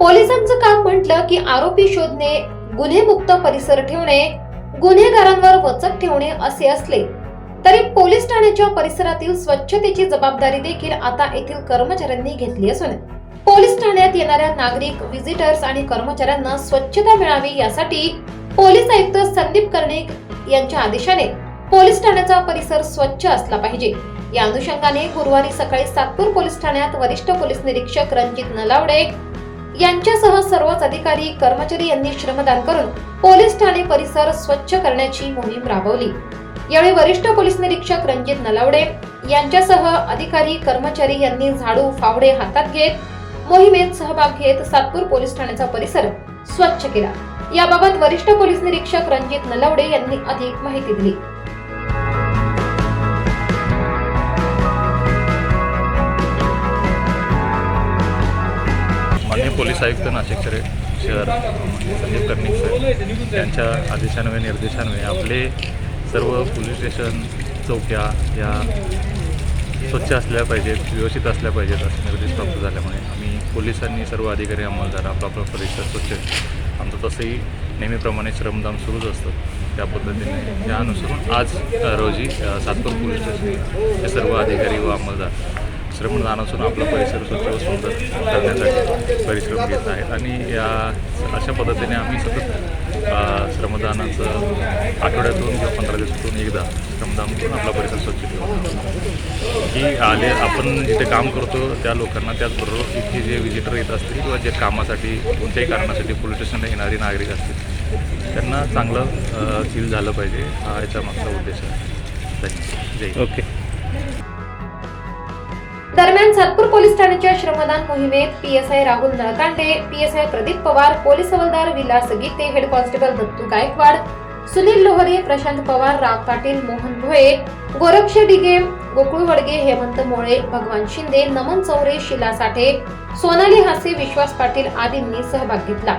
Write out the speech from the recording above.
पोलिसांचं काम म्हटलं की आरोपी शोधणे गुन्हेमुक्त परिसर ठेवणे गुन्हेगारांवर वचक ठेवणे असे असले तरी पोलीस ठाण्याच्या परिसरातील स्वच्छतेची जबाबदारी देखील आता येथील कर्मचाऱ्यांनी घेतली असून पोलीस ठाण्यात येणाऱ्या नागरिक व्हिजिटर्स आणि कर्मचाऱ्यांना स्वच्छता मिळावी यासाठी पोलीस आयुक्त संदीप कर्णिक यांच्या आदेशाने पोलीस ठाण्याचा परिसर स्वच्छ असला पाहिजे. या अनुषंगाने गुरुवारी सकाळी सातपूर पोलीस ठाण्यात वरिष्ठ पोलीस निरीक्षक रणजित नलावडे यांच्यासह सर्वच अधिकारी कर्मचारी यांनी श्रमदान करून पोलीस ठाणे परिसर स्वच्छ करण्याची मोहीम राबवली. यावेळी वरिष्ठ पोलीस निरीक्षक रणजित नलावडे यांच्यासह अधिकारी कर्मचारी यांनी झाडू फावडे हातात घेत मोहिमेत सहभाग घेत सातपूर पोलीस ठाण्याचा परिसर स्वच्छ केला. याबाबत वरिष्ठ पोलीस निरीक्षक रणजित नलावडे यांनी अधिक माहिती दिली. माननीय पोलीस आयुक्त नाशिक शहर शहर संदीप कर्णिक साहेब यांच्या आदेशान्वये निर्देशान्वये आपले सर्व पोलीस स्टेशन चौक्या या स्वच्छ असल्या पाहिजेत व्यवस्थित असल्या पाहिजेत असे निर्देश प्राप्त झाल्यामुळे आम्ही पोलिसांनी सर्व अधिकारी अंमलदार आपला आपला परिसर स्वच्छ आमचं तसंही नेहमीप्रमाणे श्रमदान सुरूच असतं. त्या पद्धतीने या अनुसरून आज रोजी सातपूर पोलीस स्टेशन हे सर्व अधिकारी व अंमलदार श्रमदान असून आपला परिसर स्वच्छ व सुंदर करण्यासाठी परिश्रम घेत आहेत. आणि या अशा पद्धतीने आम्ही सतत श्रमदानाचं आठवड्यातून किंवा पंधरा दिवसातून एकदा श्रमदान करून आपला परिसर स्वच्छ ठेवतो. की आले आपण जिथे काम करतो त्या लोकांना त्याचबरोबर इथे जे व्हिजिटर येत असतील किंवा जे कामासाठी कोणत्याही कारणासाठी पोलीस स्टेशनला येणारी नागरिक असतील त्यांना चांगलं फील झालं पाहिजे. हा याचा मागचा उद्देश आहे. धन्यवाद. जय ओके. दरम्यान सातपूर पोलीस ठाण्याच्या श्रमदान मोहिमेत PSI Rahul Nalkande PSI Pradeep Pawar police हवालदार विलास गीते हेड कॉन्स्टेबल दत्तू गायकवाड सुनील लोहरे प्रशांत पवार राग पाटील मोहन भोये गोरक्ष डिगे गोकुळ वडगे हेमंत मोळे भगवान शिंदे नमन चौरे शिला साठे सोनाली हासे विश्वास पाटील आदींनी सहभाग घेतला.